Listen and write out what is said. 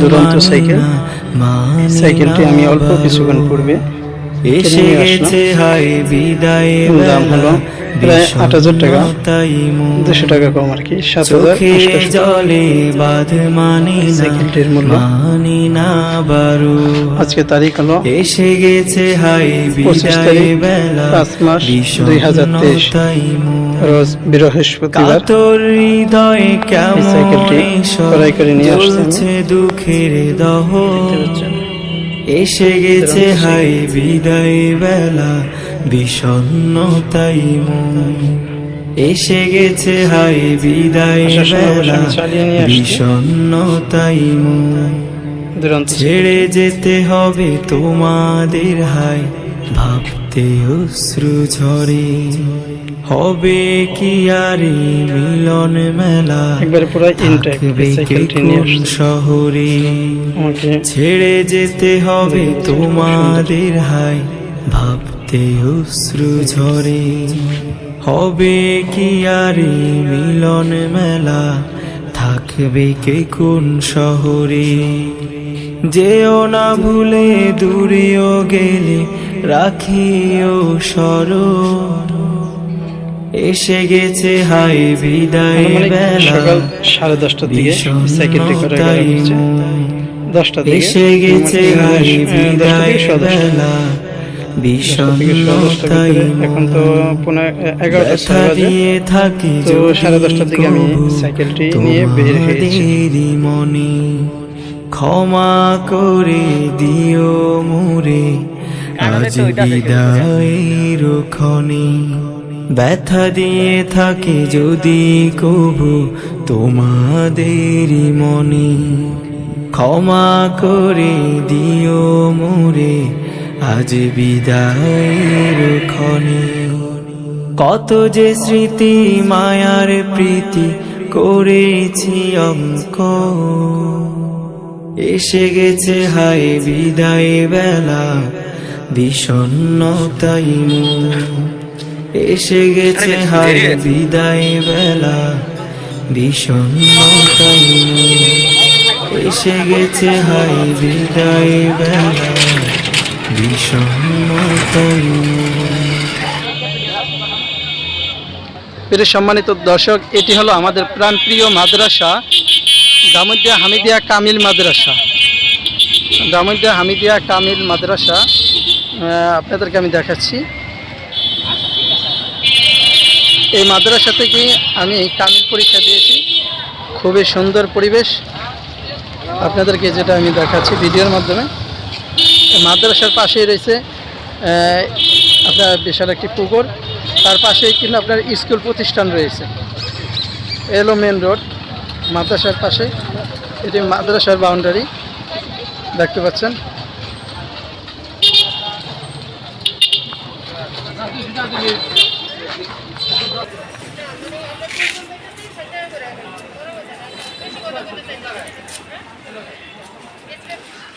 দুরন্ত সাইকেল। সাইকেলটি আমি অল্প কিছুক্ষণ পূর্বে এসে গেছে হাই বিদায় দাম হলো প্রায় আট হাজার টাকা। দুশো টাকা কম আর কি সাত হাজার চোখে অষ্টাশি টাকা। জলে বাঁধ মানি সাইকেলটির মূল্য। মানি না বারো। আজকে তারিখ হলো এসে গেছে হাই পঁচিশ তারিখ বেলা। পাঁচ মাস দুই হাজার তেইশ। রোজ বৃহস্পতিবার। কেমন সাইকেলটি ক্রয় করে নিয়ে আসছি। দুঃখের দহ। এসে গেছে হাই বিদায় বেলা। বিষণ্ণতাই মন। এসে গেছে হাই বিদায় সময় বেলা। বিষণ্ণতাই মন। ছেড়ে যেতে হবে তোমাদের হাই ভাবতে অশ্রু ঝরে। হবে কি আর মিলন মেলা? একবারে পুরো শহরে? ছেড়ে যেতে হবে তোমাদের হাই ভাবতে অশ্রু ঝরে। হবে কি আর মিলন মেলা? থাকবে কে কোন শহরে? যেও না ভুলে দূরেও গেলে রাখিও স্মরণ। এসে গেছে হাই বিদায় বেলা। সাড়ে দশটার দিকে দশটা এসে গেছে হাই বিদায় বেলা। এখন তো পনেরো এগারোটা ব্যথা দিয়ে থাকি তো যদি সাড়ে দশটার দিকে আমি সাইকেলটি নিয়ে বের হয়েছি। মনে ক্ষমা করে দিও মুরে আজ বিদায়ের ক্ষণে। ব্যথা দিয়ে থাকে যদি কবু তোমাদেরই মনে ক্ষমা করে দিও মোরে আজ বিদায়ের ক্ষণে। কত যে স্মৃতি মায়ার প্রীতি করেছি অঙ্ক। এসে গেছে হায় বিদায় বেলা বিষণ্ণতাই এসে গেছে হায় বিদায় বেলা বিষণ্ণতাই এসে গেছে হায় বিদায় বেলা। প্রিয় সম্মানিত দর্শক, এটি হলো আমাদের প্রাণপ্রিয় মাদ্রাসা দামুদ্দিয়া হামিদিয়া কামিল মাদ্রাসা। দামুদ্দিয়া হামিদিয়া কামিল মাদ্রাসা আপনাদেরকে আমি দেখাচ্ছি। এই মাদ্রাসা থেকে আমি কামিল পরীক্ষা দিয়েছি। খুবই সুন্দর পরিবেশ। আপনাদেরকে যেটা আমি দেখাচ্ছি ভিডিওর মাধ্যমে। মাদ্রাসার পাশেই রয়েছে আপনার বিশাল একটি পুকুর। তার পাশেই কিন্তু আপনার স্কুল প্রতিষ্ঠান রয়েছে। এলো মেন রোড, মাদ্রাসার পাশে। এটি মাদ্রাসার বাউন্ডারি, দেখতে পাচ্ছেন।